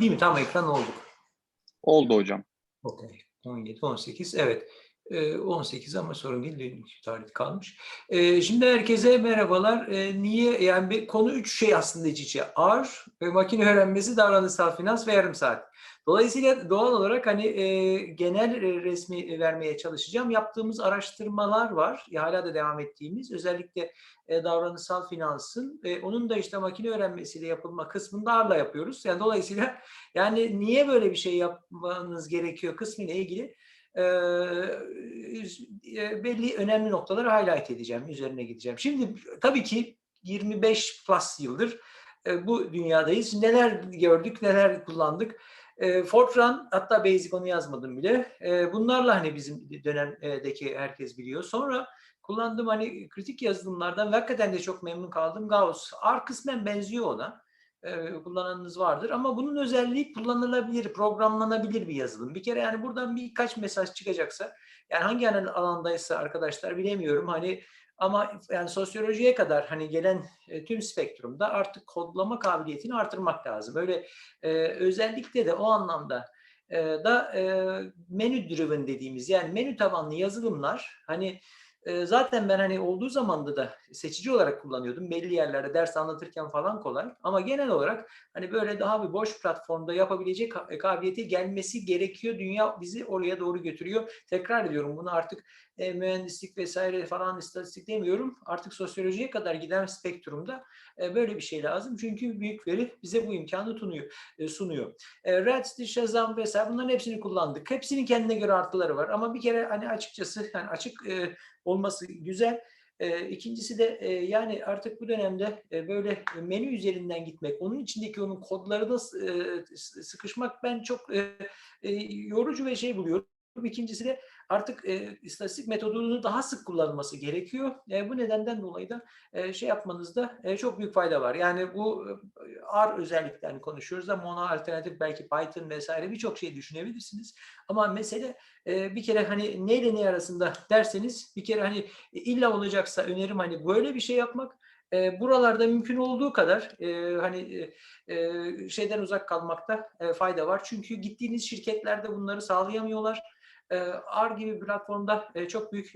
Değil mi? Tam ekran olduk. Oldu hocam. Okey. 17, 18. Evet. Ee, 18 ama sorun değil. Tarih kalmış. Şimdi herkese merhabalar. Niye? Yani bir, konu üç şey aslında iç içe. R ve makine öğrenmesi, davranışsal finans ve yarım saat. Dolayısıyla doğal olarak hani e, genel e, resmi vermeye çalışacağım. Yaptığımız araştırmalar var. Ya, hala da devam ettiğimiz. Özellikle e, davranışsal finansın. E, onun da işte makine öğrenmesiyle yapılma kısmında R'la yapıyoruz. Yani dolayısıyla yani niye böyle bir şey yapmanız gerekiyor kısmıyla ilgili e, e, belli önemli noktaları highlight edeceğim, üzerine gideceğim. Şimdi tabii ki 25 plus yıldır e, bu dünyadayız. Neler gördük, neler kullandık. E, Fortran hatta Basic onu yazmadım bile. E, bunlarla hani bizim dönemdeki herkes biliyor. Sonra kullandığım hani kritik yazılımlardan hakikaten de çok memnun kaldım. Gauss. R kısmen benziyor ona e, kullananınız vardır. Ama bunun özelliği kullanılabilir, programlanabilir bir yazılım. Bir kere yani buradan birkaç mesaj çıkacaksa, yani hangi alandaysa arkadaşlar bilemiyorum. Hani ama yani sosyolojiye kadar hani gelen e, tüm spektrumda artık kodlama kabiliyetini artırmak lazım. Böyle e, özellikle de o anlamda e, da e, menü driven dediğimiz yani menü tabanlı yazılımlar hani zaten ben hani olduğu zamanda da seçici olarak kullanıyordum. Belli yerlerde ders anlatırken falan kolay. Ama genel olarak hani böyle daha bir boş platformda yapabilecek kabiliyete gelmesi gerekiyor. Dünya bizi oraya doğru götürüyor. Tekrar ediyorum bunu artık e, mühendislik vesaire falan istatistik demiyorum. Artık sosyolojiye kadar giden spektrumda e, böyle bir şey lazım. Çünkü büyük veri bize bu imkanı sunuyor. E, sunuyor. E, Redstone, Shazam vesaire bunların hepsini kullandık. Hepsinin kendine göre artıları var. Ama bir kere hani açıkçası yani açık e, olması güzel. E, ikincisi de e, yani artık bu dönemde e, böyle menü üzerinden gitmek, onun içindeki onun kodlarına e, sıkışmak ben çok yorucu ve şey buluyorum. İkincisi de artık e, istatistik metodunu daha sık kullanılması gerekiyor. E, bu nedenden dolayı da e, şey yapmanızda e, çok büyük fayda var. Yani bu e, R özelliklerini konuşuyoruz da mono alternatif belki Python vesaire birçok şey düşünebilirsiniz. Ama mesele e, bir kere hani neyle ne arasında derseniz bir kere hani illa olacaksa önerim hani böyle bir şey yapmak. E, buralarda mümkün olduğu kadar e, hani e, şeyden uzak kalmakta e, fayda var. Çünkü gittiğiniz şirketlerde bunları sağlayamıyorlar R gibi platformda çok büyük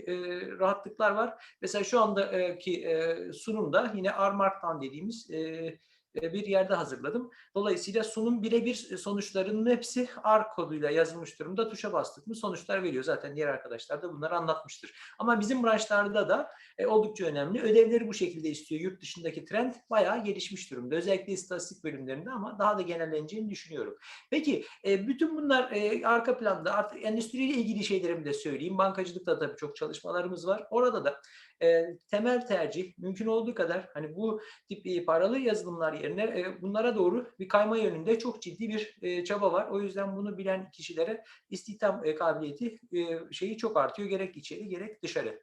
rahatlıklar var. Mesela şu andaki sunumda yine R Markdown dediğimiz bir yerde hazırladım. Dolayısıyla sunum birebir sonuçlarının hepsi R koduyla yazılmış durumda. Tuşa bastık mı sonuçlar veriyor. Zaten diğer arkadaşlar da bunları anlatmıştır. Ama bizim branşlarda da oldukça önemli. Ödevleri bu şekilde istiyor. Yurt dışındaki trend bayağı gelişmiş durumda. Özellikle istatistik bölümlerinde ama daha da genelleneceğini düşünüyorum. Peki bütün bunlar arka planda artık endüstriyle ilgili şeylerimi de söyleyeyim. Bankacılıkta da çok çalışmalarımız var. Orada da e, temel tercih mümkün olduğu kadar hani bu tip e, paralı yazılımlar yerine e, bunlara doğru bir kayma yönünde çok ciddi bir e, çaba var. O yüzden bunu bilen kişilere istihdam e, kabiliyeti e, şeyi çok artıyor gerek içeri gerek dışarı.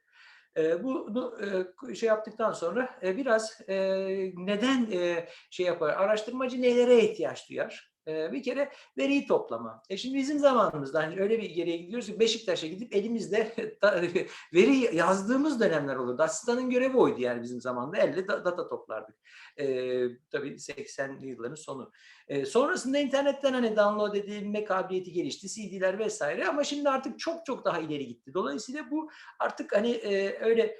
E, bunu e, şey yaptıktan sonra e, biraz e, neden e, şey yapar? Araştırmacı nelere ihtiyaç duyar? Bir kere veriyi toplama. E şimdi bizim zamanımızda hani öyle bir geriye gidiyoruz ki Beşiktaş'a gidip elimizde veri yazdığımız dönemler olurdu. Asistanın görevi oydu yani bizim zamanda. Elle data toplardık. Ee, tabii 80'li yılların sonu. Ee, sonrasında internetten hani download edilme kabiliyeti gelişti. CD'ler vesaire ama şimdi artık çok çok daha ileri gitti. Dolayısıyla bu artık hani e, öyle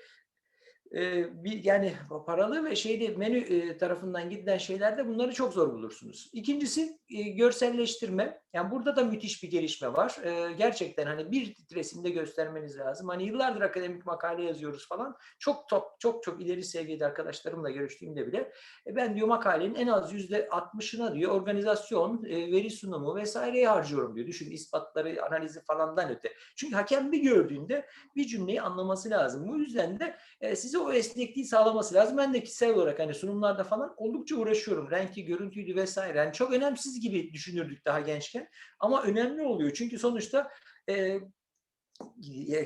bir yani paralı ve şeyde menü tarafından gidilen şeylerde bunları çok zor bulursunuz. İkincisi görselleştirme. Yani burada da müthiş bir gelişme var. Gerçekten hani bir resimde göstermeniz lazım. Hani yıllardır akademik makale yazıyoruz falan. Çok top, çok çok ileri seviyede arkadaşlarımla görüştüğümde bile e, ben diyor makalenin en az yüzde altmışına diyor organizasyon, veri sunumu vesaireye harcıyorum diyor. Düşün ispatları, analizi falandan öte. Çünkü hakem bir gördüğünde bir cümleyi anlaması lazım. Bu yüzden de size o esnekliği sağlaması lazım. Ben de kişisel olarak hani sunumlarda falan oldukça uğraşıyorum. Renkli, görüntüydü vesaire. Yani çok önemsiz gibi düşünürdük daha gençken. Ama önemli oluyor. Çünkü sonuçta e,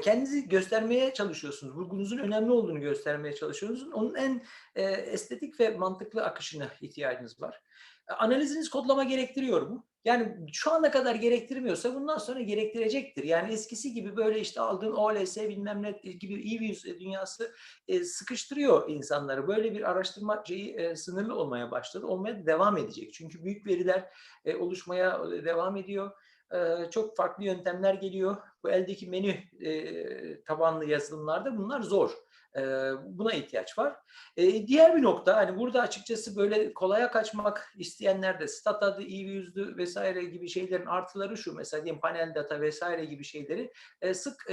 kendinizi göstermeye çalışıyorsunuz. Vurgunuzun önemli olduğunu göstermeye çalışıyorsunuz. Onun en e, estetik ve mantıklı akışına ihtiyacınız var. Analiziniz kodlama gerektiriyor mu? Yani şu ana kadar gerektirmiyorsa bundan sonra gerektirecektir. Yani eskisi gibi böyle işte aldığın OLS bilmem ne gibi e-views dünyası e, sıkıştırıyor insanları. Böyle bir araştırma şeyi e, sınırlı olmaya başladı. Olmaya devam edecek. Çünkü büyük veriler e, oluşmaya devam ediyor. E, çok farklı yöntemler geliyor. Bu eldeki menü e, tabanlı yazılımlarda bunlar zor. Buna ihtiyaç var. Diğer bir nokta hani burada açıkçası böyle kolaya kaçmak isteyenler de stat adı, iyi yüzlü vesaire gibi şeylerin artıları şu mesela diyelim panel data vesaire gibi şeyleri sık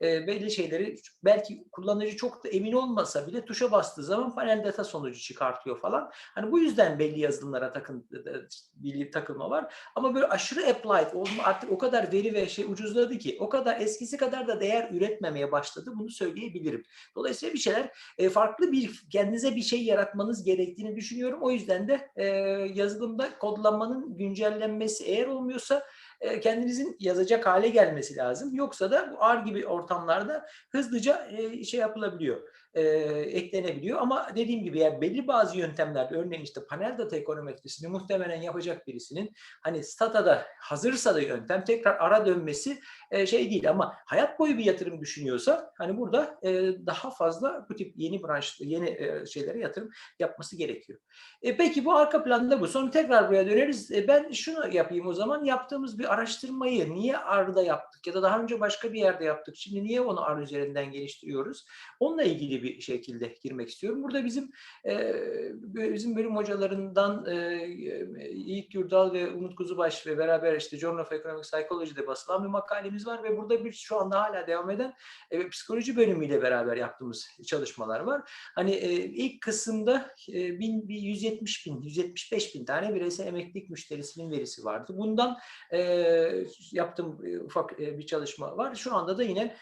belli şeyleri belki kullanıcı çok da emin olmasa bile tuşa bastığı zaman panel data sonucu çıkartıyor falan. Hani bu yüzden belli yazılımlara takın bir takılma var. Ama böyle aşırı applied olma artık o kadar veri ve şey ucuzladı ki o kadar eskisi kadar da değer üretmemeye başladı. Bunu söyleyebilirim. Dolayısıyla bir şeyler e, farklı bir kendinize bir şey yaratmanız gerektiğini düşünüyorum. O yüzden de e, yazılımda kodlamanın güncellenmesi eğer olmuyorsa e, kendinizin yazacak hale gelmesi lazım. Yoksa da bu ağır gibi ortamlarda hızlıca e, şey yapılabiliyor e, eklenebiliyor. Ama dediğim gibi yani belli bazı yöntemlerde örneğin işte panel data ekonometrisini muhtemelen yapacak birisinin hani Stata'da hazırsa da yöntem tekrar ara dönmesi e, şey değil ama hayat boyu bir yatırım düşünüyorsa hani burada e, daha fazla bu tip yeni branş yeni e, şeylere yatırım yapması gerekiyor. E, peki bu arka planda bu. Sonra tekrar buraya döneriz. E, ben şunu yapayım o zaman. Yaptığımız bir araştırmayı niye AR'da yaptık ya da daha önce başka bir yerde yaptık. Şimdi niye onu AR üzerinden geliştiriyoruz? Onunla ilgili bir şekilde girmek istiyorum. Burada bizim e, bizim bölüm hocalarından e, Yiğit Gürdal ve Umut Kuzubaş ve beraber işte Journal of Economic Psychology'de basılan bir makalemiz var ve burada bir şu anda hala devam eden e, psikoloji bölümüyle beraber yaptığımız çalışmalar var. Hani e, ilk kısımda e, bin, bir 170 bin, 175 bin tane bireysel emeklilik müşterisinin verisi vardı. Bundan e, yaptığım ufak e, bir çalışma var. Şu anda da yine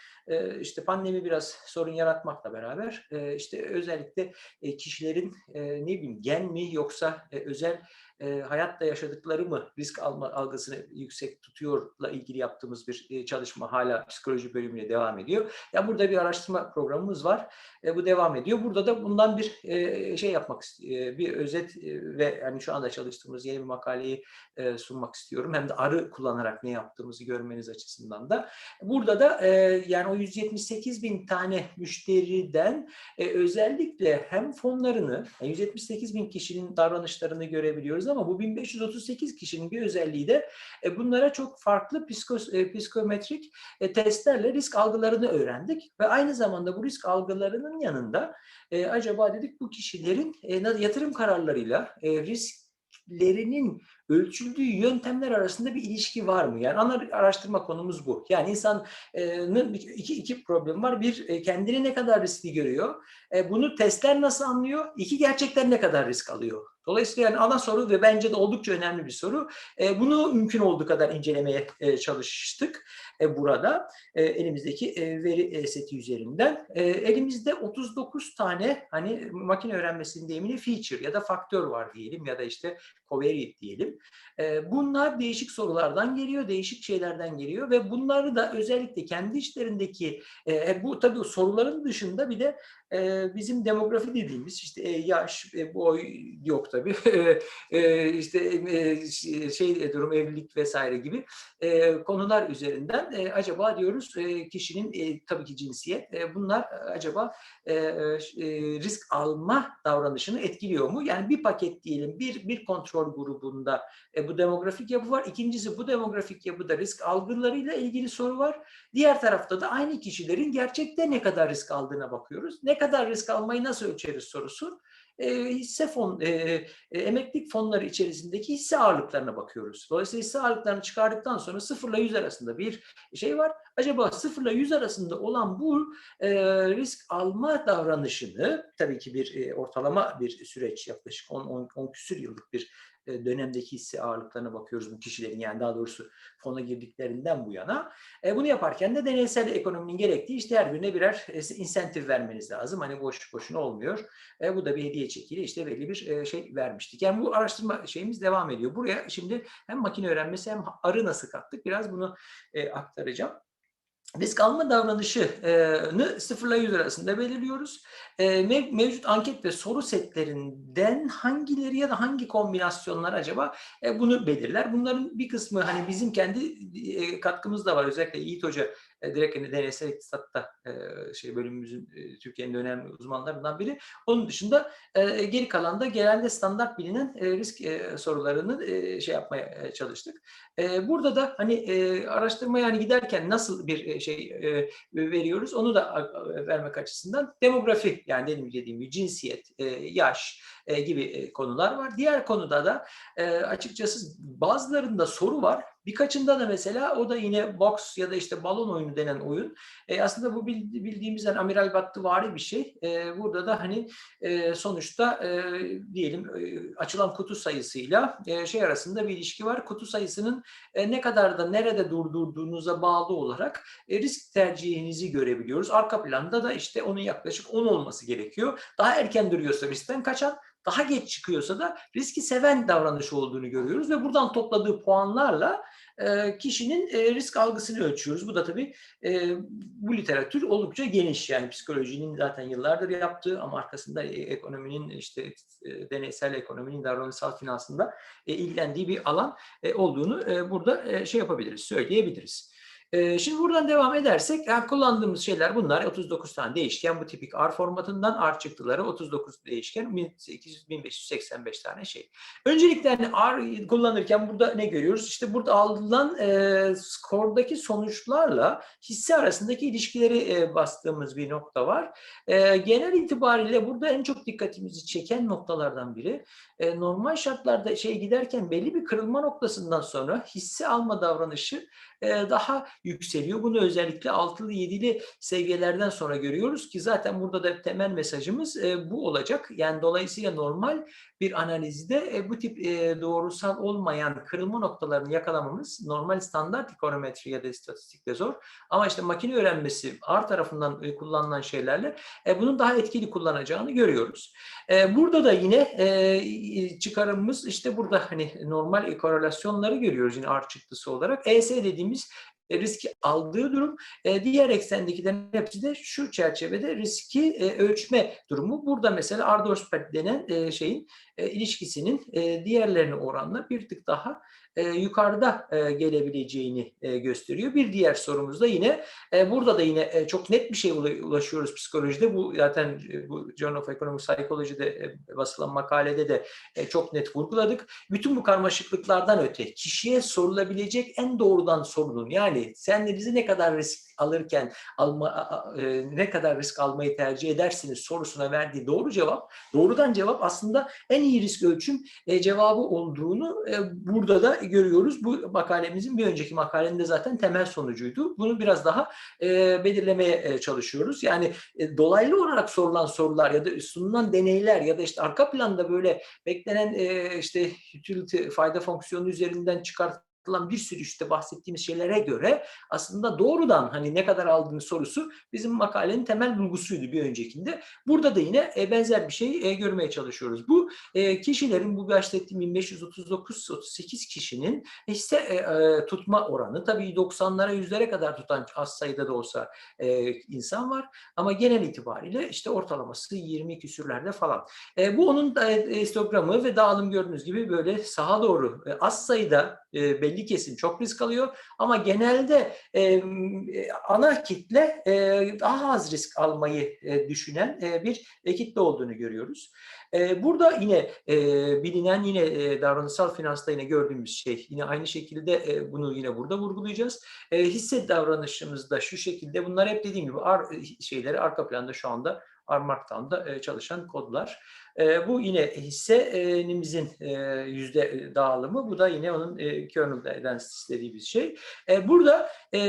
işte pandemi biraz sorun yaratmakla beraber işte özellikle kişilerin ne bileyim gen mi yoksa özel e, hayatta yaşadıkları mı risk alma algısını yüksek tutuyorla ilgili yaptığımız bir e, çalışma hala psikoloji bölümüne devam ediyor. Ya yani burada bir araştırma programımız var. E, bu devam ediyor. Burada da bundan bir e, şey yapmak e, bir özet e, ve yani şu anda çalıştığımız yeni bir makaleyi e, sunmak istiyorum. Hem de arı kullanarak ne yaptığımızı görmeniz açısından da. Burada da e, yani o 178 bin tane müşteriden e, özellikle hem fonlarını, yani 178 bin kişinin davranışlarını görebiliyoruz ama bu 1538 kişinin bir özelliği de e, bunlara çok farklı psikos, e, psikometrik e, testlerle risk algılarını öğrendik ve aynı zamanda bu risk algılarının yanında e, acaba dedik bu kişilerin e, yatırım kararlarıyla e, risklerinin ölçüldüğü yöntemler arasında bir ilişki var mı? Yani ana araştırma konumuz bu. Yani insanın iki, iki problem var. Bir, kendini ne kadar riskli görüyor? Bunu testler nasıl anlıyor? İki, gerçekten ne kadar risk alıyor? Dolayısıyla yani ana soru ve bence de oldukça önemli bir soru. E, bunu mümkün olduğu kadar incelemeye e, çalıştık e, burada e, elimizdeki e, veri e, seti üzerinden. E, elimizde 39 tane hani makine öğrenmesinin deyimini feature ya da faktör var diyelim ya da işte covariate diyelim. E, bunlar değişik sorulardan geliyor, değişik şeylerden geliyor ve bunları da özellikle kendi içlerindeki e, bu tabii soruların dışında bir de e, bizim demografi dediğimiz işte e, yaş, e, boy yok tabii. e, işte e, şey durum evlilik vesaire gibi e, konular üzerinden e, acaba diyoruz e, kişinin e, tabii ki cinsiyet e, bunlar acaba e, e, risk alma davranışını etkiliyor mu? Yani bir paket diyelim bir bir kontrol grubunda e, bu demografik yapı var. İkincisi bu demografik yapıda risk algılarıyla ilgili soru var. Diğer tarafta da aynı kişilerin gerçekte ne kadar risk aldığına bakıyoruz. Ne kadar risk almayı nasıl ölçeriz sorusu e, hisse fon, e, e, emeklilik fonları içerisindeki hisse ağırlıklarına bakıyoruz. Dolayısıyla hisse ağırlıklarını çıkardıktan sonra 0 ile 100 arasında bir şey var. Acaba 0 ile 100 arasında olan bu e, risk alma davranışını tabii ki bir e, ortalama bir süreç yaklaşık 10, 10, 10 küsür yıllık bir dönemdeki hisse ağırlıklarına bakıyoruz bu kişilerin yani daha doğrusu fona girdiklerinden bu yana. E, bunu yaparken de deneysel ekonominin gerektiği işte her birine birer e, insentif vermeniz lazım. Hani boş boşuna olmuyor. E, bu da bir hediye çekiyle işte belli bir e, şey vermiştik. Yani bu araştırma şeyimiz devam ediyor. Buraya şimdi hem makine öğrenmesi hem arı nasıl kattık biraz bunu e, aktaracağım. Risk alma davranışını 0 ile 100 arasında belirliyoruz. E, mev- mevcut anket ve soru setlerinden hangileri ya da hangi kombinasyonlar acaba e, bunu belirler. Bunların bir kısmı hani bizim kendi e, katkımız da var. Özellikle Yiğit Hoca e, direkt hani deneysel iktisatta e, şey bölümümüzün e, Türkiye'nin önemli uzmanlarından biri. Onun dışında e, geri kalan da genelde standart bilinen e, risk e, sorularını e, şey yapmaya e, çalıştık. E, burada da hani e, araştırma yani giderken nasıl bir e, şey e, veriyoruz onu da vermek açısından demografi yani dedim dediğim gibi cinsiyet, e, yaş e, gibi konular var. Diğer konuda da e, açıkçası bazılarında soru var. Birkaçında da mesela o da yine box ya da işte balon oyunu denen oyun. E, aslında bu bildi- bildiğimiz yani amiral battı vari bir şey. E, burada da hani e, sonuçta e, diyelim e, açılan kutu sayısıyla e, şey arasında bir ilişki var. Kutu sayısının e, ne kadar da nerede durdurduğunuza bağlı olarak e, risk tercihinizi görebiliyoruz. Arka planda da işte onun yaklaşık 10 olması gerekiyor. Daha erken duruyorsa riskten kaçan, daha geç çıkıyorsa da riski seven davranış olduğunu görüyoruz ve buradan topladığı puanlarla e, kişinin e, risk algısını ölçüyoruz. Bu da tabii e, bu literatür oldukça geniş yani psikolojinin zaten yıllardır yaptığı ama arkasında ekonominin işte e, deneysel ekonominin davranışsal finansında e, ilgilendiği bir alan olduğunu burada şey yapabiliriz, söyleyebiliriz. E, Şimdi buradan devam edersek yani kullandığımız şeyler bunlar 39 tane değişken bu tipik R formatından R çıktıları 39 değişken 1800 1585 tane şey. Öncelikle hani R kullanırken burada ne görüyoruz? İşte burada alınan e, skordaki sonuçlarla hisse arasındaki ilişkileri e, bastığımız bir nokta var. E, genel itibariyle burada en çok dikkatimizi çeken noktalardan biri e, normal şartlarda şey giderken belli bir kırılma noktasından sonra hisse alma davranışı daha yükseliyor. Bunu özellikle 6'lı 7'li seviyelerden sonra görüyoruz ki zaten burada da temel mesajımız e, bu olacak. Yani dolayısıyla normal bir analizde e, bu tip e, doğrusal olmayan kırılma noktalarını yakalamamız normal standart ekonometri ya da istatistikte zor. Ama işte makine öğrenmesi R tarafından e, kullanılan şeylerle e, bunun daha etkili kullanacağını görüyoruz. E, burada da yine e, çıkarımımız işte burada hani normal korelasyonları görüyoruz yine R çıktısı olarak. ES dediğimiz e, riski aldığı durum. E, diğer eksendekilerin hepsi de şu çerçevede riski e, ölçme durumu. Burada mesela Ardorsberg denen şeyin e, ilişkisinin e, diğerlerine oranla bir tık daha e, yukarıda e, gelebileceğini gösteriyor. Bir diğer sorumuz da yine burada da yine çok net bir şeye ula- ulaşıyoruz psikolojide. Bu zaten bu Journal of Economic Psychology'de basılan makalede de çok net vurguladık. Bütün bu karmaşıklıklardan öte kişiye sorulabilecek en doğrudan sorunun yani bize ne kadar risk alırken alma, ne kadar risk almayı tercih edersiniz sorusuna verdiği doğru cevap, doğrudan cevap aslında en iyi risk ölçüm e, cevabı olduğunu e, burada da görüyoruz. Bu makalemizin bir önceki makalenin de zaten temel sonucuydu. Bunu biraz daha e, belirlemeye çalışıyoruz. Yani dolaylı olarak sorulan sorular ya da sunulan deneyler ya da işte arka planda böyle beklenen işte utility fayda fonksiyonu üzerinden çıkartılan bir sürü işte bahsettiğimiz şeylere göre aslında doğrudan hani ne kadar aldığınız sorusu bizim makalenin temel bulgusuydu bir öncekinde. Burada da yine e, benzer bir şey görmeye çalışıyoruz. Bu e, kişilerin bu bahsettiğim 1539-38 kişinin hisse tutma oranı tabii 90'lara yüzlere kadar tutan az sayıda da olsa insan var ama genel itibariyle işte ortalaması 20 küsürlerde falan. Bu onun histogramı ve dağılım gördüğünüz gibi böyle sağa doğru az sayıda e, belli kesim çok risk alıyor ama genelde e, e, ana kitle e, daha az risk almayı e, düşünen e, bir e, kitle olduğunu görüyoruz. E, burada yine e, bilinen yine e, davranışsal finansta yine gördüğümüz şey yine aynı şekilde e, bunu yine burada vurgulayacağız. E, hisse davranışımızda şu şekilde bunlar hep dediğim gibi ar, şeyleri arka planda şu anda Armark'tan e, çalışan kodlar. E, bu yine hissemizin e, yüzde dağılımı. Bu da yine onun e, kernel'den istediği bir şey. E, burada e,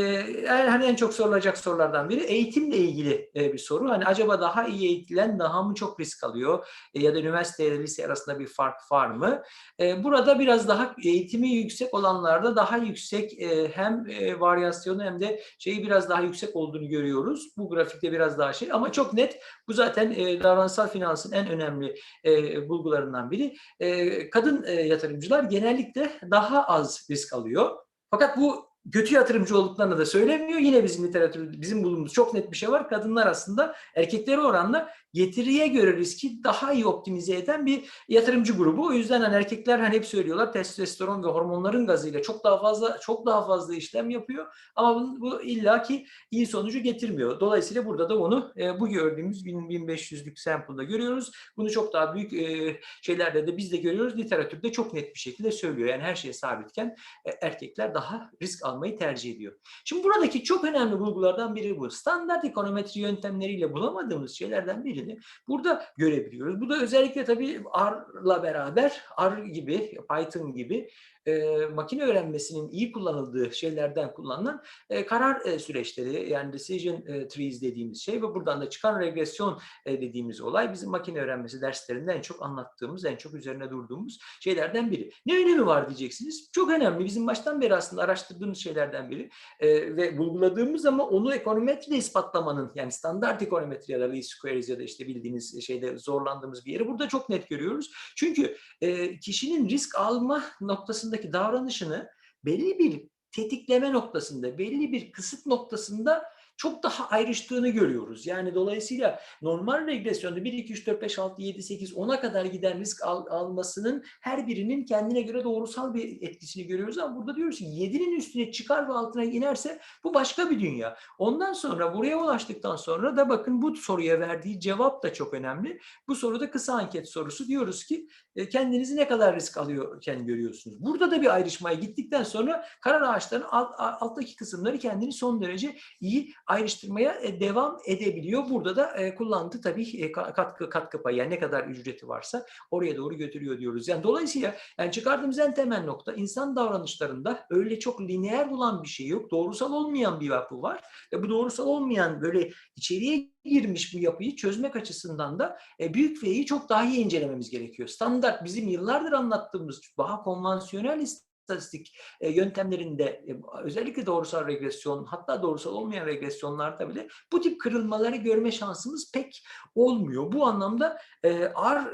hani en çok sorulacak sorulardan biri eğitimle ilgili e, bir soru. Hani acaba daha iyi eğitilen daha mı çok risk alıyor? E, ya da üniversite ile lise arasında bir fark var mı? E, burada biraz daha eğitimi yüksek olanlarda daha yüksek e, hem e, varyasyonu hem de şeyi biraz daha yüksek olduğunu görüyoruz. Bu grafikte biraz daha şey ama çok net bu zaten e, davranışsal finansın en önemli e, bulgularından biri. E, kadın e, yatırımcılar genellikle daha az risk alıyor. Fakat bu kötü yatırımcı olduklarını da söylemiyor. Yine bizim literatür, bizim bulduğumuz çok net bir şey var. Kadınlar aslında erkeklere oranla getiriye göre riski daha iyi optimize eden bir yatırımcı grubu. O yüzden hani erkekler hani hep söylüyorlar testosteron ve hormonların gazıyla çok daha fazla çok daha fazla işlem yapıyor. Ama bu, bu illaki iyi sonucu getirmiyor. Dolayısıyla burada da onu e, bu gördüğümüz 1500'lük sample'da görüyoruz. Bunu çok daha büyük e, şeylerde de biz de görüyoruz. Literatürde çok net bir şekilde söylüyor. Yani her şey sabitken e, erkekler daha risk almayı tercih ediyor. Şimdi buradaki çok önemli bulgulardan biri bu. Standart ekonometri yöntemleriyle bulamadığımız şeylerden birini burada görebiliyoruz. Bu da özellikle tabii R'la beraber R gibi, Python gibi e, makine öğrenmesinin iyi kullanıldığı şeylerden kullanılan e, karar e, süreçleri yani decision e, trees dediğimiz şey ve buradan da çıkan regresyon e, dediğimiz olay bizim makine öğrenmesi derslerinde en çok anlattığımız, en çok üzerine durduğumuz şeylerden biri. Ne önemi var diyeceksiniz? Çok önemli. Bizim baştan beri aslında araştırdığımız şeylerden biri e, ve bulguladığımız ama onu ekonometriyle ispatlamanın yani standart ekonometri ya da least squares ya da bildiğiniz şeyde zorlandığımız bir yeri burada çok net görüyoruz. Çünkü e, kişinin risk alma noktasındaki davranışını belli bir tetikleme noktasında, belli bir kısıt noktasında çok daha ayrıştığını görüyoruz. Yani dolayısıyla normal regresyonda 1, 2, 3, 4, 5, 6, 7, 8, 10'a kadar giden risk al, almasının her birinin kendine göre doğrusal bir etkisini görüyoruz. Ama burada diyoruz ki 7'nin üstüne çıkar ve altına inerse bu başka bir dünya. Ondan sonra buraya ulaştıktan sonra da bakın bu soruya verdiği cevap da çok önemli. Bu soruda kısa anket sorusu diyoruz ki kendinizi ne kadar risk alıyorken görüyorsunuz. Burada da bir ayrışmaya gittikten sonra karar ağaçlarının alt, alttaki kısımları kendini son derece iyi ayrıştırmaya e, devam edebiliyor. Burada da e, kullandığı tabii e, katkı katkı payı yani ne kadar ücreti varsa oraya doğru götürüyor diyoruz. Yani dolayısıyla yani çıkardığımız en temel nokta insan davranışlarında öyle çok lineer olan bir şey yok. Doğrusal olmayan bir yapı var. Ve bu doğrusal olmayan böyle içeriye girmiş bu yapıyı çözmek açısından da büyük V'yi çok daha iyi incelememiz gerekiyor. Standart bizim yıllardır anlattığımız daha konvansiyonel istatistik yöntemlerinde özellikle doğrusal regresyon hatta doğrusal olmayan regresyonlarda bile bu tip kırılmaları görme şansımız pek olmuyor. Bu anlamda R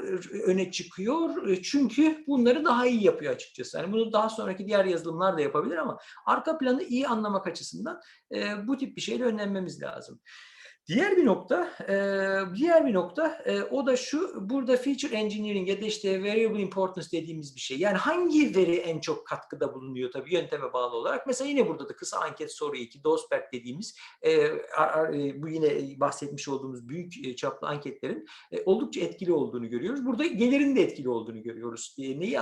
öne çıkıyor çünkü bunları daha iyi yapıyor açıkçası. Yani bunu daha sonraki diğer yazılımlar da yapabilir ama arka planı iyi anlamak açısından bu tip bir şeyle önlenmemiz lazım. Diğer bir nokta, diğer bir nokta o da şu, burada feature engineering ya da işte variable importance dediğimiz bir şey. Yani hangi veri en çok katkıda bulunuyor tabii yönteme bağlı olarak. Mesela yine burada da kısa anket soru 2, Dosberg dediğimiz bu yine bahsetmiş olduğumuz büyük çaplı anketlerin oldukça etkili olduğunu görüyoruz. Burada gelirin de etkili olduğunu görüyoruz. Neyi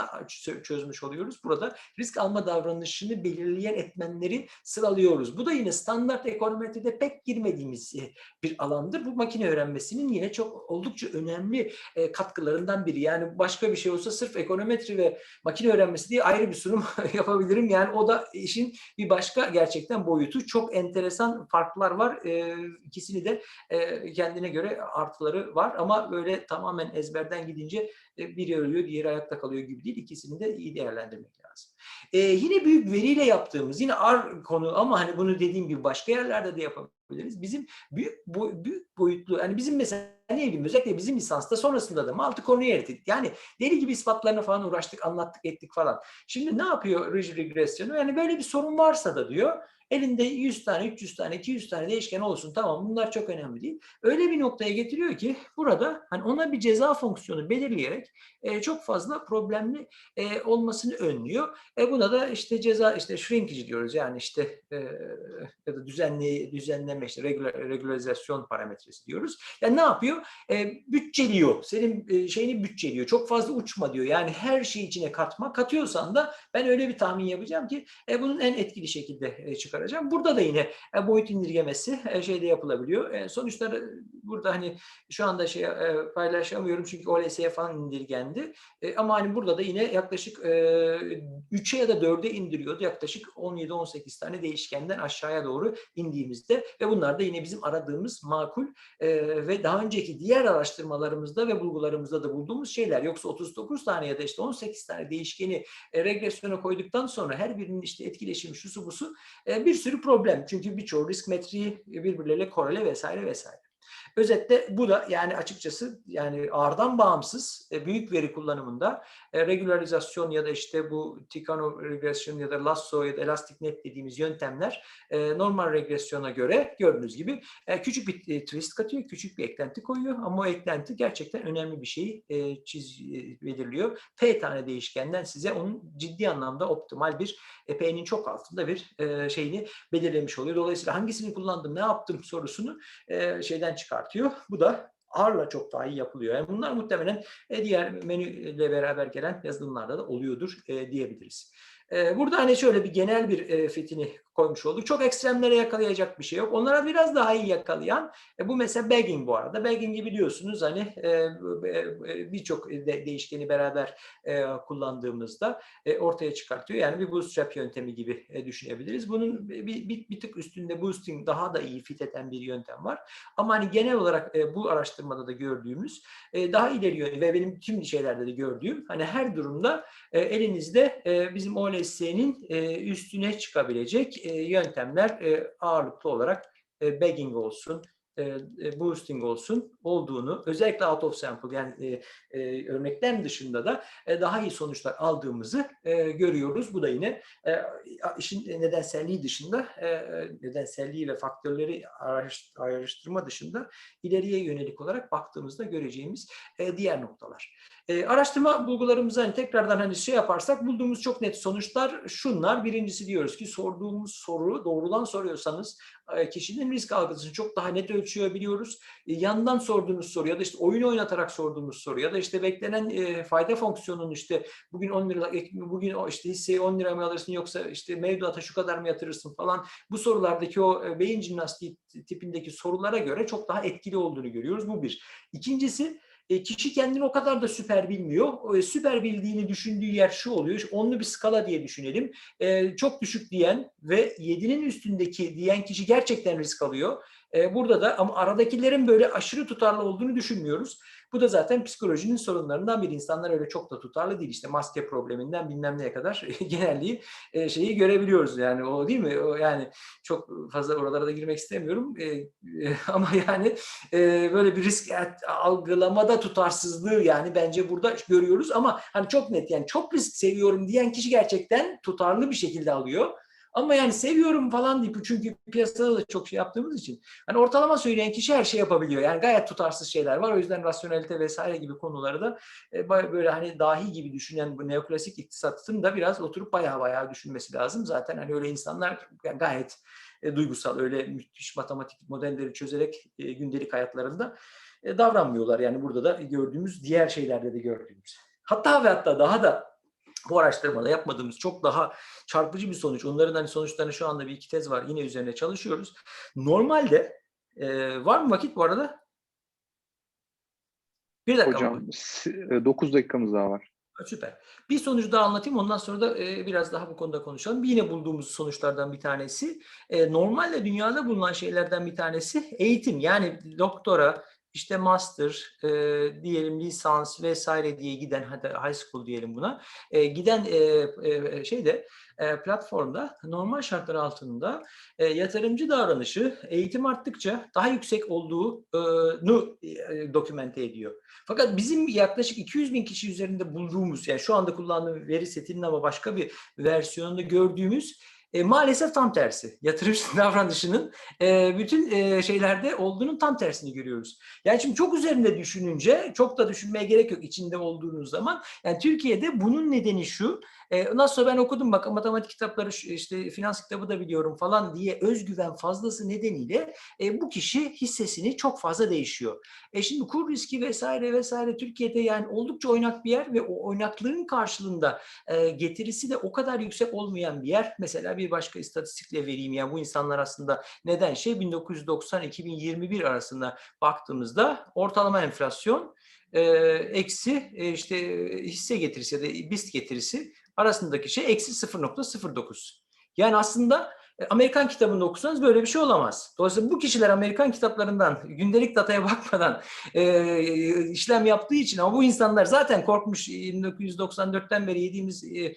çözmüş oluyoruz? Burada risk alma davranışını belirleyen etmenleri sıralıyoruz. Bu da yine standart ekonometride pek girmediğimiz bir alandır. Bu makine öğrenmesinin yine çok oldukça önemli e, katkılarından biri. Yani başka bir şey olsa sırf ekonometri ve makine öğrenmesi diye ayrı bir sunum yapabilirim. Yani o da işin bir başka gerçekten boyutu. Çok enteresan farklar var. E, ikisini de e, kendine göre artıları var ama böyle tamamen ezberden gidince biri ölüyor, diğeri ayakta kalıyor gibi değil. İkisini de iyi değerlendirmek lazım. Ee, yine büyük veriyle yaptığımız, yine ar konu ama hani bunu dediğim gibi başka yerlerde de yapabiliriz. Bizim büyük boy, büyük boyutlu, hani bizim mesela bileyim özellikle bizim lisansta sonrasında da multi konuyu erittik. Yani deli gibi ispatlarına falan uğraştık, anlattık, ettik falan. Şimdi ne yapıyor ridge regresyonu? Yani böyle bir sorun varsa da diyor, Elinde 100 tane, 300 tane, 200 tane değişken olsun tamam bunlar çok önemli değil. Öyle bir noktaya getiriyor ki burada hani ona bir ceza fonksiyonu belirleyerek e, çok fazla problemli e, olmasını önlüyor. E, buna da işte ceza işte shrinkage diyoruz yani işte e, ya da düzenli düzenleme işte regular, regularizasyon parametresi diyoruz. Yani ne yapıyor? E, bütçeliyor. Senin e, şeyini bütçeliyor. Çok fazla uçma diyor. Yani her şeyi içine katma. Katıyorsan da ben öyle bir tahmin yapacağım ki e, bunun en etkili şekilde e, çıkar çıkaracağım. Burada da yine e, boyut indirgemesi e, şeyde yapılabiliyor. E, sonuçlar burada hani şu anda şey paylaşamıyorum çünkü OLS'ye falan indirgendi. Ama hani burada da yine yaklaşık 3'e ya da 4'e indiriyordu. Yaklaşık 17-18 tane değişkenden aşağıya doğru indiğimizde ve bunlar da yine bizim aradığımız makul ve daha önceki diğer araştırmalarımızda ve bulgularımızda da bulduğumuz şeyler. Yoksa 39 tane ya da işte 18 tane değişkeni regresyona koyduktan sonra her birinin işte etkileşimi şusu busu bir sürü problem. Çünkü birçoğu risk metriği birbirleriyle korele vesaire vesaire. Özetle bu da yani açıkçası yani ağırdan bağımsız e, büyük veri kullanımında e, regülarizasyon ya da işte bu Tikano regression ya da Lasso ya da Elastic Net dediğimiz yöntemler e, normal regresyona göre gördüğünüz gibi küçük bir twist katıyor, küçük bir eklenti koyuyor ama o eklenti gerçekten önemli bir şeyi çiz belirliyor. P tane değişkenden size onun ciddi anlamda optimal bir P'nin çok altında bir şeyini belirlemiş oluyor. Dolayısıyla hangisini kullandım, ne yaptım sorusunu şeyden çıkartıyor. Bu da R'la çok daha iyi yapılıyor. Yani bunlar muhtemelen e, diğer menüyle beraber gelen yazılımlarda da oluyordur e, diyebiliriz. E, burada hani şöyle bir genel bir fitini koymuş olduk. Çok ekstremlere yakalayacak bir şey yok. Onlara biraz daha iyi yakalayan e, bu mesela bagging bu arada. Bagging'i biliyorsunuz hani e, e, e, birçok de, değişkeni beraber e, kullandığımızda e, ortaya çıkartıyor. Yani bir bootstrap yöntemi gibi e, düşünebiliriz. Bunun bir, bir, bir tık üstünde boosting daha da iyi fit eden bir yöntem var. Ama hani genel olarak e, bu araştırmada da gördüğümüz e, daha ileri yönlü ve benim tüm şeylerde de gördüğüm hani her durumda e, elinizde e, bizim OLS'nin e, üstüne çıkabilecek e, yöntemler e, ağırlıklı olarak e, bagging olsun, e, boosting olsun olduğunu özellikle out of sample yani e, e, örneklerin dışında da daha iyi sonuçlar aldığımızı görüyoruz. Bu da yine e, işin nedenselliği dışında e, nedenselliği ve faktörleri araşt- araştırma dışında ileriye yönelik olarak baktığımızda göreceğimiz diğer noktalar. E, araştırma bulgularımızı hani tekrardan hani şey yaparsak bulduğumuz çok net sonuçlar şunlar. Birincisi diyoruz ki sorduğumuz soru doğrudan soruyorsanız e, kişinin risk algısını çok daha net ölçüyor biliyoruz. E, yandan sorduğunuz soru ya da işte oyun oynatarak sorduğumuz soru ya da işte beklenen e, fayda fonksiyonunun işte bugün 10 lira bugün işte hisseyi 10 lira mı alırsın yoksa işte mevduata şu kadar mı yatırırsın falan bu sorulardaki o beyin jimnastiği tipindeki sorulara göre çok daha etkili olduğunu görüyoruz. Bu bir. İkincisi e, kişi kendini o kadar da süper bilmiyor. E, süper bildiğini düşündüğü yer şu oluyor. Onlu bir skala diye düşünelim. E, çok düşük diyen ve 7'nin üstündeki diyen kişi gerçekten risk alıyor. Burada da ama aradakilerin böyle aşırı tutarlı olduğunu düşünmüyoruz. Bu da zaten psikolojinin sorunlarından bir insanlar öyle çok da tutarlı değil. İşte maske probleminden bilmem neye kadar genelliği e, şeyi görebiliyoruz yani o değil mi? O yani çok fazla oralara da girmek istemiyorum. E, e, ama yani böyle bir risk algılamada tutarsızlığı yani bence burada görüyoruz ama hani çok net yani çok risk seviyorum diyen kişi gerçekten tutarlı bir şekilde alıyor. Ama yani seviyorum falan deyip çünkü piyasada da çok şey yaptığımız için hani ortalama söyleyen kişi her şey yapabiliyor. Yani gayet tutarsız şeyler var. O yüzden rasyonelite vesaire gibi konuları da e, böyle hani dahi gibi düşünen bu neoklasik iktisatın da biraz oturup bayağı bayağı düşünmesi lazım. Zaten hani öyle insanlar gayet e, duygusal öyle müthiş matematik modelleri çözerek e, gündelik hayatlarında davranmıyorlar. Yani burada da gördüğümüz diğer şeylerde de gördüğümüz. Hatta ve hatta daha da bu araştırmada yapmadığımız çok daha çarpıcı bir sonuç. Onların hani sonuçlarını şu anda bir iki tez var. Yine üzerine çalışıyoruz. Normalde e, var mı vakit bu arada? Bir dakika. Hocam mı? 9 dakikamız daha var. Süper. Bir sonucu daha anlatayım. Ondan sonra da e, biraz daha bu konuda konuşalım. Yine bulduğumuz sonuçlardan bir tanesi. E, normalde dünyada bulunan şeylerden bir tanesi eğitim. Yani doktora, işte master, e, diyelim lisans vesaire diye giden, hadi high school diyelim buna, e, giden e, e, şeyde e, platformda normal şartlar altında e, yatırımcı davranışı eğitim arttıkça daha yüksek olduğunu e, dokümente ediyor. Fakat bizim yaklaşık 200 bin kişi üzerinde bulduğumuz, yani şu anda kullandığım veri setinin ama başka bir versiyonunda gördüğümüz e, maalesef tam tersi. Yatırımcı davranışının e, bütün e, şeylerde olduğunun tam tersini görüyoruz. Yani şimdi çok üzerinde düşününce çok da düşünmeye gerek yok içinde olduğunuz zaman. Yani Türkiye'de bunun nedeni şu. E, nasıl ben okudum bak matematik kitapları işte finans kitabı da biliyorum falan diye özgüven fazlası nedeniyle e, bu kişi hissesini çok fazla değişiyor. E şimdi kur riski vesaire vesaire Türkiye'de yani oldukça oynak bir yer ve o oynaklığın karşılığında e, getirisi de o kadar yüksek olmayan bir yer. Mesela bir başka istatistikle vereyim yani bu insanlar aslında neden şey 1990-2021 arasında baktığımızda ortalama enflasyon e, eksi e, işte hisse getirisi ya da BIST getirisi arasındaki şey eksi 0.09. Yani aslında Amerikan kitabını okusanız böyle bir şey olamaz. Dolayısıyla bu kişiler Amerikan kitaplarından gündelik dataya bakmadan e, işlem yaptığı için ama bu insanlar zaten korkmuş 1994'ten beri yediğimiz e, e,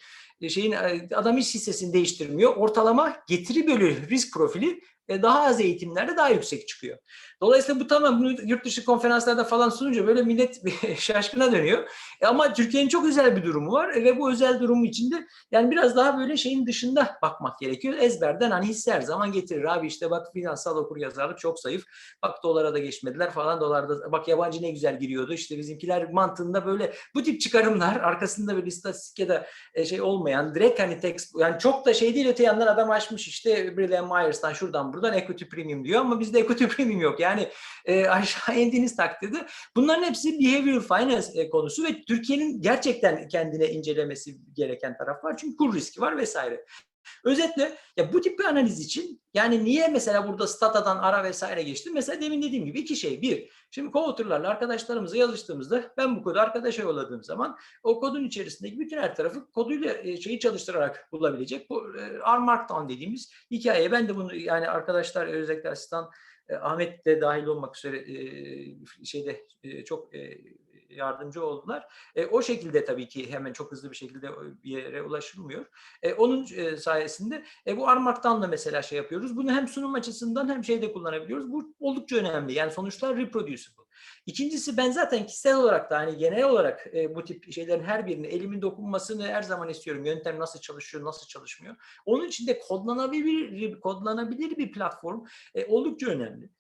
şeyin e, adam hiç hissesini değiştirmiyor. Ortalama getiri bölü risk profili e, daha az eğitimlerde daha yüksek çıkıyor. Dolayısıyla bu tamam bunu yurt dışı konferanslarda falan sununca böyle millet şaşkına dönüyor. E, ama Türkiye'nin çok özel bir durumu var e, ve bu özel durumu içinde yani biraz daha böyle şeyin dışında bakmak gerekiyor. Ezberden hani hisse her zaman getirir abi işte bak finansal okur yazarlık çok zayıf. Bak dolara da geçmediler falan dolarda bak yabancı ne güzel giriyordu işte bizimkiler mantığında böyle bu tip çıkarımlar arkasında böyle istatistik ya da e, şey olmayan direkt hani text yani çok da şey değil öte yandan adam açmış işte Brilliant Myers'tan şuradan buradan equity premium diyor ama bizde equity premium yok. Yani e, aşağı indiğiniz takdirde bunların hepsi behavioral finance e, konusu ve Türkiye'nin gerçekten kendine incelemesi gereken taraf var. Çünkü kur riski var vesaire. Özetle ya bu tip bir analiz için yani niye mesela burada statadan ara vesaire geçtim? Mesela demin dediğim gibi iki şey. Bir, şimdi co-author'larla arkadaşlarımızla yazıştığımızda ben bu kodu arkadaşa yolladığım zaman o kodun içerisindeki bütün her tarafı koduyla e, şeyi çalıştırarak bulabilecek. Bu e, R Markdown dediğimiz hikaye. Ben de bunu yani arkadaşlar özellikle asistan e, Ahmet de dahil olmak üzere şeyde çok yardımcı oldular. E, o şekilde tabii ki hemen çok hızlı bir şekilde bir yere ulaşılmıyor. E, onun e, sayesinde e, bu Armak'tan da mesela şey yapıyoruz. Bunu hem sunum açısından hem şeyde kullanabiliyoruz. Bu oldukça önemli. Yani sonuçlar reproducible. İkincisi ben zaten kişisel olarak da hani genel olarak e, bu tip şeylerin her birini elimin dokunmasını her zaman istiyorum. Yöntem nasıl çalışıyor, nasıl çalışmıyor. Onun için de kodlanabilir, kodlanabilir bir platform e, oldukça önemli.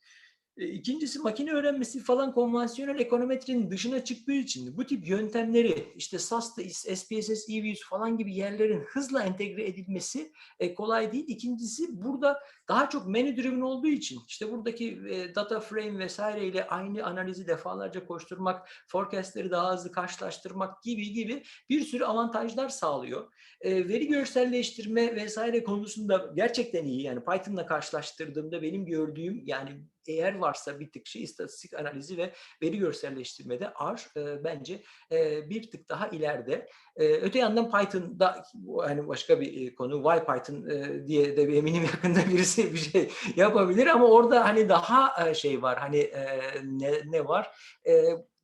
E, İkincisi makine öğrenmesi falan konvansiyonel ekonometrinin dışına çıktığı için bu tip yöntemleri işte SAS'ta, SPSS, EVS falan gibi yerlerin hızla entegre edilmesi e, kolay değil. İkincisi burada daha çok menü driven olduğu için işte buradaki e, data frame vesaire ile aynı analizi defalarca koşturmak, forecastleri daha hızlı karşılaştırmak gibi gibi bir sürü avantajlar sağlıyor. Veri görselleştirme vesaire konusunda gerçekten iyi. Yani Python'la karşılaştırdığımda benim gördüğüm yani eğer varsa bir tık şey istatistik analizi ve veri görselleştirmede R e, bence e, bir tık daha ileride. E, öte yandan Python'da hani başka bir e, konu why Python e, diye de bir eminim yakında birisi bir şey yapabilir ama orada hani daha e, şey var hani e, ne, ne var? E,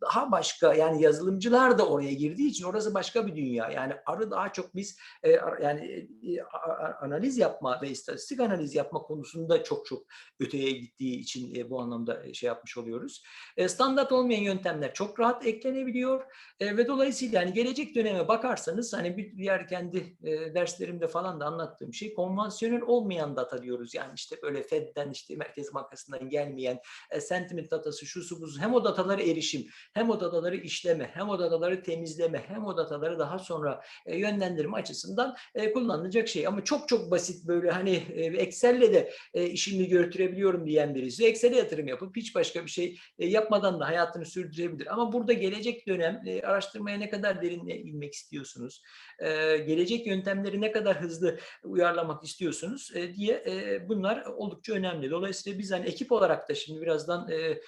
daha başka yani yazılımcılar da oraya girdiği için orası başka bir dünya. Yani arı daha çok biz e, yani e, analiz yapma ve istatistik analiz yapma konusunda çok çok öteye gittiği için e, bu anlamda şey yapmış oluyoruz. E, standart olmayan yöntemler çok rahat eklenebiliyor e, ve dolayısıyla yani gelecek döneme bakarsanız hani bir diğer kendi e, derslerimde falan da anlattığım şey konvansiyonel olmayan data diyoruz. Yani işte böyle Fed'den işte Merkez Bankası'ndan gelmeyen e, sentiment datası şu su buzu hem o datalara erişim hem o dataları işleme, hem o dataları temizleme, hem o dataları daha sonra e, yönlendirme açısından e, kullanılacak şey. Ama çok çok basit böyle hani e, Excel'le de e, işimi götürebiliyorum diyen birisi Excel'e yatırım yapıp hiç başka bir şey e, yapmadan da hayatını sürdürebilir. Ama burada gelecek dönem e, araştırmaya ne kadar derinle inmek istiyorsunuz, e, gelecek yöntemleri ne kadar hızlı uyarlamak istiyorsunuz e, diye e, bunlar oldukça önemli. Dolayısıyla biz hani ekip olarak da şimdi birazdan e,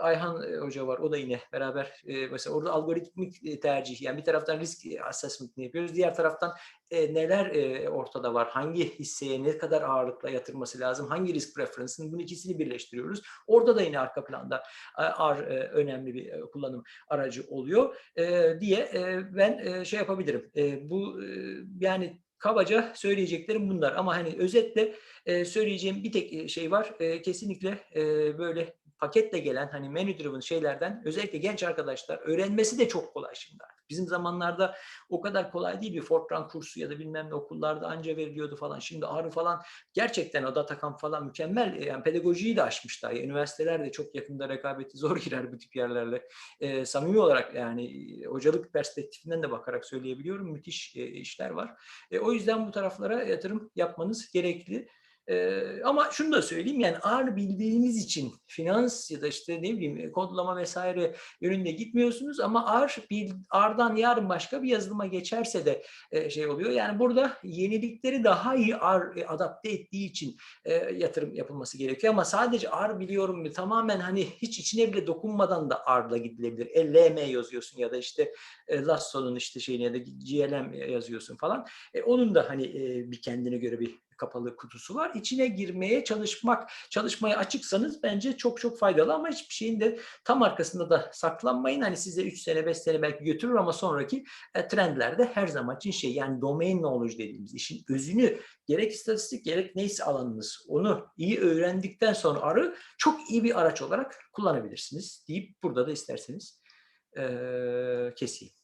Ayhan Hoca var. O da yine beraber mesela orada algoritmik tercih yani bir taraftan risk assessment'ını yapıyoruz. Diğer taraftan neler ortada var? Hangi hisseye ne kadar ağırlıkla yatırması lazım? Hangi risk preference'ın? Bunun ikisini birleştiriyoruz. Orada da yine arka planda R önemli bir kullanım aracı oluyor diye ben şey yapabilirim. Bu yani kabaca söyleyeceklerim bunlar ama hani özetle söyleyeceğim bir tek şey var. Kesinlikle böyle paketle gelen hani menü driven şeylerden özellikle genç arkadaşlar öğrenmesi de çok kolay şimdi artık. Bizim zamanlarda o kadar kolay değil bir Fortran kursu ya da bilmem ne okullarda anca veriliyordu falan. Şimdi Ağrı falan gerçekten o Datacamp falan mükemmel. Yani pedagojiyi de aşmışlar. Yani üniversiteler de çok yakında rekabeti zor girer bu tip yerlerle. E, samimi olarak yani hocalık perspektifinden de bakarak söyleyebiliyorum. Müthiş e, işler var. E, o yüzden bu taraflara yatırım yapmanız gerekli. Ee, ama şunu da söyleyeyim yani ağır bildiğiniz için finans ya da işte ne bileyim kodlama vesaire yönünde gitmiyorsunuz ama ağır bil, ağırdan yarın başka bir yazılıma geçerse de e, şey oluyor. Yani burada yenilikleri daha iyi ağır e, adapte ettiği için e, yatırım yapılması gerekiyor ama sadece ağır biliyorum mu tamamen hani hiç içine bile dokunmadan da ağırla gidilebilir. E, LM yazıyorsun ya da işte e, Lasso'nun işte şeyini ya da GLM yazıyorsun falan. E, onun da hani e, bir kendine göre bir kapalı kutusu var. İçine girmeye çalışmak, çalışmaya açıksanız bence çok çok faydalı ama hiçbir şeyin de tam arkasında da saklanmayın. Hani size 3 sene 5 sene belki götürür ama sonraki e, trendlerde her zaman için şey yani domain knowledge dediğimiz işin özünü gerek istatistik gerek neyse alanınız onu iyi öğrendikten sonra arı çok iyi bir araç olarak kullanabilirsiniz deyip burada da isterseniz eee keseyim.